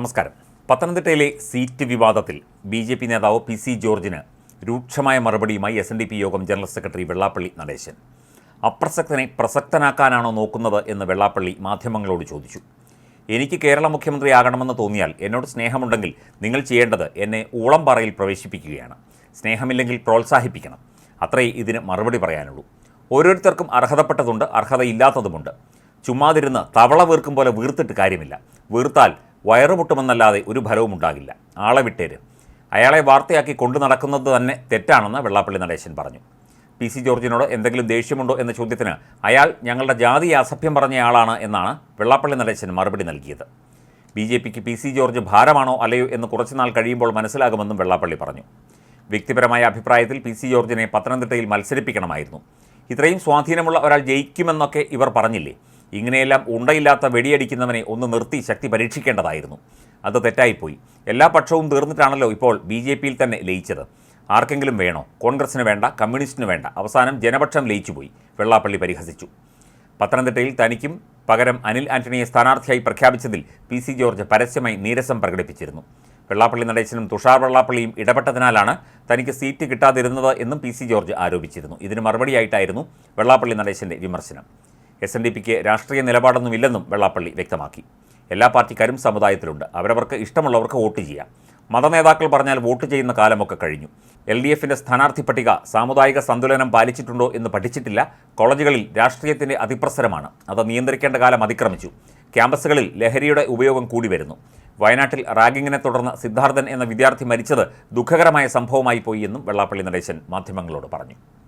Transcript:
നമസ്കാരം. പത്തനംതിട്ടയിലെ സീറ്റ് വിവാദത്തിൽ ബി ജെ പി നേതാവ് പി സി ജോർജിന് രൂക്ഷമായ മറുപടിയുമായി എസ് എൻ ഡി പി യോഗം ജനറൽ സെക്രട്ടറി വെള്ളാപ്പള്ളി നടേശൻ. അപ്രസക്തനെ പ്രസക്തനാക്കാനാണോ നോക്കുന്നത് എന്ന് വെള്ളാപ്പള്ളി മാധ്യമങ്ങളോട് ചോദിച്ചു. എനിക്ക് കേരള മുഖ്യമന്ത്രി മുഖ്യമന്ത്രിയാകണമെന്ന് തോന്നിയാൽ എന്നോട് സ്നേഹമുണ്ടെങ്കിൽ നിങ്ങൾ ചെയ്യേണ്ടത് എന്നെ ഊളംപാറയിൽ പ്രവേശിപ്പിക്കുകയാണ്. സ്നേഹമില്ലെങ്കിൽ പ്രോത്സാഹിപ്പിക്കണം. അത്രേ ഇതിന് മറുപടി പറയാനുള്ളൂ. ഓരോരുത്തർക്കും അർഹതപ്പെട്ടതുണ്ട് അർഹതയില്ലാത്തതുമുണ്ട്. ചുമ്മാതിരുന്ന് തവള വീർക്കും പോലെ വീർത്തിട്ട് കാര്യമില്ല. വീർത്താൽ വയറുമുട്ടുമെന്നല്ലാതെ ഒരു ഫലവും ഉണ്ടാകില്ല. ആളെ വിട്ടേര്. അയാളെ വാർത്തയാക്കി കൊണ്ടു നടക്കുന്നത് തന്നെ തെറ്റാണെന്ന് വെള്ളാപ്പള്ളി നടേശൻ പറഞ്ഞു. പി സി ജോർജിനോട് എന്തെങ്കിലും ദേഷ്യമുണ്ടോ എന്ന ചോദ്യത്തിന് അയാൾ ഞങ്ങളുടെ ജാതിയെ അസഭ്യം പറഞ്ഞയാളാണ് എന്നാണ് വെള്ളാപ്പള്ളി നടേശൻ മറുപടി നൽകിയത്. ബി ജെ പിക്ക് പി സി ജോർജ് ഭാരമാണോ അല്ലയോ എന്ന് കുറച്ചുനാൾ കഴിയുമ്പോൾ മനസ്സിലാകുമെന്നും വെള്ളാപ്പള്ളി പറഞ്ഞു. വ്യക്തിപരമായ അഭിപ്രായത്തിൽ പി സി ജോർജിനെ പത്തനംതിട്ടയിൽ മത്സരിപ്പിക്കണമായിരുന്നു. ഇത്രയും സ്വാധീനമുള്ള ഒരാൾ ജയിക്കുമെന്നൊക്കെ ഇവർ പറഞ്ഞില്ലേ? ഇങ്ങനെയെല്ലാം ഉണ്ടയില്ലാത്ത വെടിയടിക്കുന്നവനെ ഒന്ന് നിർത്തി ശക്തി പരീക്ഷിക്കേണ്ടതായിരുന്നു. അത് തെറ്റായിപ്പോയി. എല്ലാ പക്ഷവും തീർന്നിട്ടാണല്ലോ ഇപ്പോൾ ബി ജെ പിയിൽ തന്നെ ലയിച്ചത്. ആർക്കെങ്കിലും വേണോ? കോൺഗ്രസിന് വേണ്ട കമ്മ്യൂണിസ്റ്റിന് വേണ്ട. അവസാനം ജനപക്ഷം ലയിച്ചുപോയി. വെള്ളാപ്പള്ളി പരിഹസിച്ചു. പത്തനംതിട്ടയിൽ തനിക്കും പകരം അനിൽ ആന്റണിയെ സ്ഥാനാർത്ഥിയായി പ്രഖ്യാപിച്ചതിൽ പി സി ജോർജ് പരസ്യമായി നീരസം പ്രകടിപ്പിച്ചിരുന്നു. വെള്ളാപ്പള്ളി നടേശനും തുഷാർ വെള്ളാപ്പള്ളിയും ഇടപെട്ടതിനാലാണ് തനിക്ക് സീറ്റ് കിട്ടാതിരുന്നത് എന്നും പി സി ജോർജ് ആരോപിച്ചിരുന്നു. ഇതിന് മറുപടിയായിട്ടായിരുന്നു വെള്ളാപ്പള്ളി നടേശന്റെ വിമർശനം. എസ് എൻ ഡി പിക്ക് രാഷ്ട്രീയ നിലപാടൊന്നുമില്ലെന്നും വെള്ളാപ്പള്ളി വ്യക്തമാക്കി. എല്ലാ പാർട്ടിക്കാരും സമുദായത്തിലുണ്ട്. അവരവർക്ക് ഇഷ്ടമുള്ളവർക്ക് വോട്ട് ചെയ്യാം. മതനേതാക്കൾ പറഞ്ഞാൽ വോട്ട് ചെയ്യുന്ന കാലമൊക്കെ കഴിഞ്ഞു. എൽ ഡി എഫിന്റെ സ്ഥാനാർത്ഥി പട്ടിക സാമുദായിക സന്തുലനം പാലിച്ചിട്ടുണ്ടോ എന്ന് പഠിച്ചിട്ടില്ല. കോളേജുകളിൽ രാഷ്ട്രീയത്തിന്റെ അതിപ്രസരമാണ്. അത് നിയന്ത്രിക്കേണ്ട കാലം അതിക്രമിച്ചു. ക്യാമ്പസുകളിൽ ലഹരിയുടെ ഉപയോഗം കൂടി വരുന്നു. വയനാട്ടിൽ റാഗിങ്ങിനെ തുടർന്ന് സിദ്ധാർത്ഥൻ എന്ന വിദ്യാർത്ഥി മരിച്ചത് ദുഃഖകരമായ സംഭവമായി പോയി എന്നും വെള്ളാപ്പള്ളി നടേശൻ മാധ്യമങ്ങളോട് പറഞ്ഞു.